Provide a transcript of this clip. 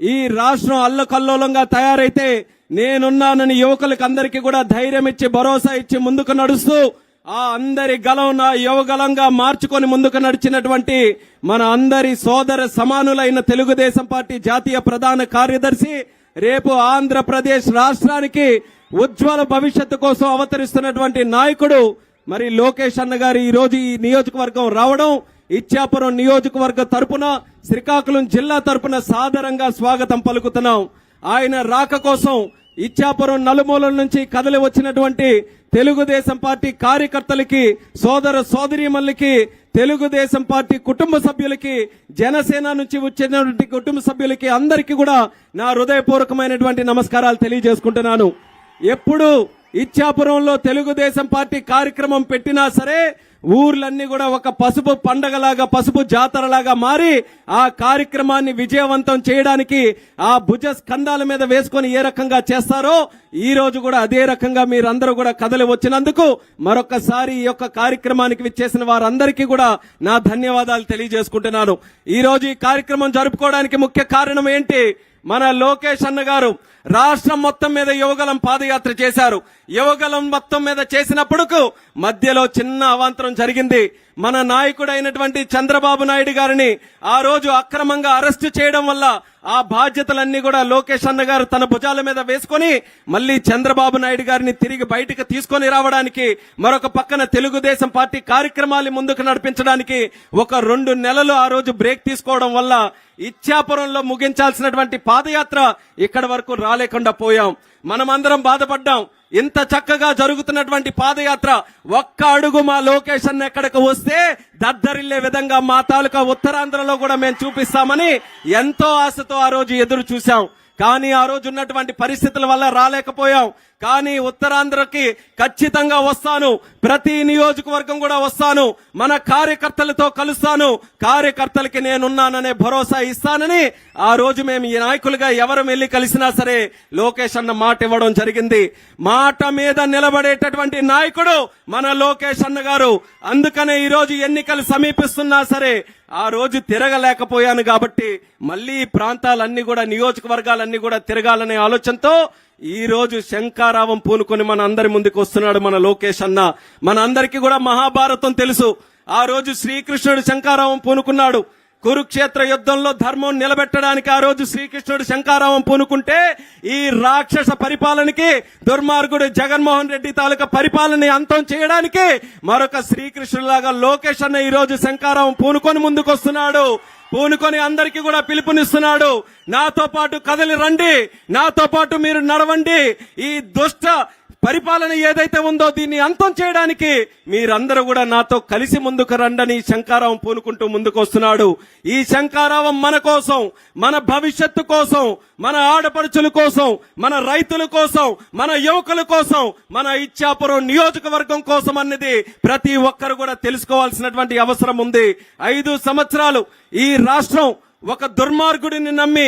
ఈ రాష్ట్రం అల్లకల్లోలంగా తయారైతే నేనున్నానని యువకులకు అందరికీ కూడా ధైర్యం ఇచ్చి భరోసా ఇచ్చి ముందుకు నడుస్తూ ఆ అందరి గలం నా యువగలంగా మార్చుకొని ముందుకు నడిచినటువంటి మన అందరి సోదర సమానులైన తెలుగుదేశం పార్టీ జాతీయ ప్రధాన కార్యదర్శి రేపు ఆంధ్రప్రదేశ్ రాష్ట్రానికి ఉజ్వల భవిష్యత్తు కోసం అవతరిస్తున్నటువంటి నాయకుడు మరి లోకేష్ అన్న గారు ఈ రోజు ఈ నియోజకవర్గం రావడం ఇచ్చాపురం నియోజకవర్గ తరపున శ్రీకాకుళం జిల్లా తరపున సాదరంగా స్వాగతం పలుకుతున్నాం. ఆయన రాక కోసం ఇచ్చాపురం నలుమూలల నుంచి కదలి వచ్చినటువంటి తెలుగుదేశం పార్టీ కార్యకర్తలకి సోదర సోదరీమణులకి తెలుగుదేశం పార్టీ కుటుంబ సభ్యులకి జనసేన నుంచి వచ్చినటువంటి కుటుంబ సభ్యులకి అందరికీ కూడా నా హృదయపూర్వకమైనటువంటి నమస్కారాలు తెలియజేసుకుంటున్నాను. ఎప్పుడు ఇచ్చాపురంలో తెలుగుదేశం పార్టీ కార్యక్రమం పెట్టినా సరే ఊర్లన్నీ కూడా ఒక పసుపు పండగలాగా పసుపు జాతరలాగా మారి ఆ కార్యక్రమాన్ని విజయవంతం చేయడానికి ఆ భుజ స్కంధాల మీద వేసుకొని ఏ రకంగా చేస్తారో ఈ రోజు కూడా అదే రకంగా మీరందరూ కూడా కదలి వచ్చినందుకు మరొకసారి ఈ యొక్క కార్యక్రమానికి విచ్చేసిన వారందరికీ కూడా నా ధన్యవాదాలు తెలియజేసుకుంటున్నాను. ఈ రోజు ఈ కార్యక్రమం జరుపుకోవడానికి ముఖ్య కారణం ఏంటి? మన లోకేష్ అన్న గారు రాష్ట్రం మొత్తం మీద యువగలం పాదయాత్ర చేశారు. యువగలం మొత్తం మీద చేసినప్పుడు మధ్యలో చిన్న అవాంతరం జరిగింది. మన నాయకుడైనటువంటి చంద్రబాబు నాయుడు గారిని ఆ రోజు అక్రమంగా అరెస్టు చేయడం వల్ల ఆ బాధ్యతలన్నీ కూడా లోకేష్ అన్న గారు తన భుజాల మీద వేసుకొని మళ్ళీ చంద్రబాబు నాయుడు గారిని తిరిగి బయటకు తీసుకొని రావడానికి మరొక పక్కన తెలుగుదేశం పార్టీ కార్యక్రమాలు ముందుకు నడిపించడానికి ఒక రెండు నెలలు ఆ రోజు బ్రేక్ తీసుకోవడం వల్ల ఇచ్చాపురంలో ముగించాల్సినటువంటి పాదయాత్ర ఇక్కడి వరకు రాలేకుండా పోయాం. మనమందరం బాధపడ్డాం. ఇంత చక్కగా జరుగుతున్నటువంటి పాదయాత్ర ఒక్క అడుగు మా లొకేషన్ ఎక్కడికి వస్తే దద్దరిల్లే విధంగా మా తాలూకా ఉత్తరాంధ్రలో కూడా మేము చూపిస్తామని ఎంతో ఆశతో ఆ రోజు ఎదురు చూశాం. కానీ ఆ రోజు ఉన్నటువంటి పరిస్థితుల వల్ల రాలేకపోయాం కానీ ఉత్తరాంధ్రకి ఖచ్చితంగా వస్తాను. ప్రతి నియోజకవర్గం కూడా వస్తాను. మన కార్యకర్తలతో కలుస్తాను. కార్యకర్తలకి నేనున్నాననే భరోసా ఇస్తానని ఆ రోజు మేము ఈ నాయకులుగా ఎవరు వెళ్ళి కలిసినా సరే లోకేష్ అన్న మాట ఇవ్వడం జరిగింది. మాట మీద నిలబడేటటువంటి నాయకుడు మన లోకేష్ అన్న గారు. అందుకనే ఈరోజు ఎన్నికలు సమీపిస్తున్నా సరే ఆ రోజు తిరగలేకపోయాను కాబట్టి మళ్ళీ ప్రాంతాలన్నీ కూడా నియోజకవర్గాలన్నీ కూడా తిరగాలనే ఆలోచనతో ఈ రోజు శంకారావం పూనుకొని మన అందరి ముందుకు వస్తున్నాడు మన లోకేష్ అన్న. మన అందరికీ కూడా మహాభారతం తెలుసు. ఆ రోజు శ్రీకృష్ణుడు శంకారావం పూనుకున్నాడు. కురుక్షేత్ర యుద్ధంలో ధర్మం నిలబెట్టడానికి ఆ రోజు శ్రీకృష్ణుడు శంకారావం పూనుకుంటే ఈ రాక్షస పరిపాలనకి దుర్మార్గుడు జగన్మోహన్ రెడ్డి తాలూకా పరిపాలన అంతం చేయడానికి మరొక శ్రీకృష్ణులాగా లోకేష్ అన్న ఈ రోజు శంకారావం పూనుకొని ముందుకు వస్తున్నాడు పూనుకొని అందరికీ కూడా పిలుపునిస్తున్నాడు. నాతో పాటు కదలి రండి. నాతో పాటు మీరు నడవండి. ఈ దుష్ట పరిపాలన ఏదైతే ఉందో దీన్ని అంతం చేయడానికి మీరందరూ కూడా నాతో కలిసి ముందుకు రండని శంకారావం పూనుకుంటూ ముందుకు వస్తున్నాడు ఈ శంకారావం మన కోసం మన భవిష్యత్తు కోసం మన ఆడపడుచుల కోసం మన రైతుల కోసం మన యువకుల కోసం మన ఇచ్చాపురం నియోజకవర్గం కోసం అన్నది ప్రతి ఒక్కరు కూడా తెలుసుకోవాల్సినటువంటి అవసరం ఉంది. ఐదు సంవత్సరాలు ఈ రాష్ట్రం ఒక దుర్మార్గుడిని నమ్మి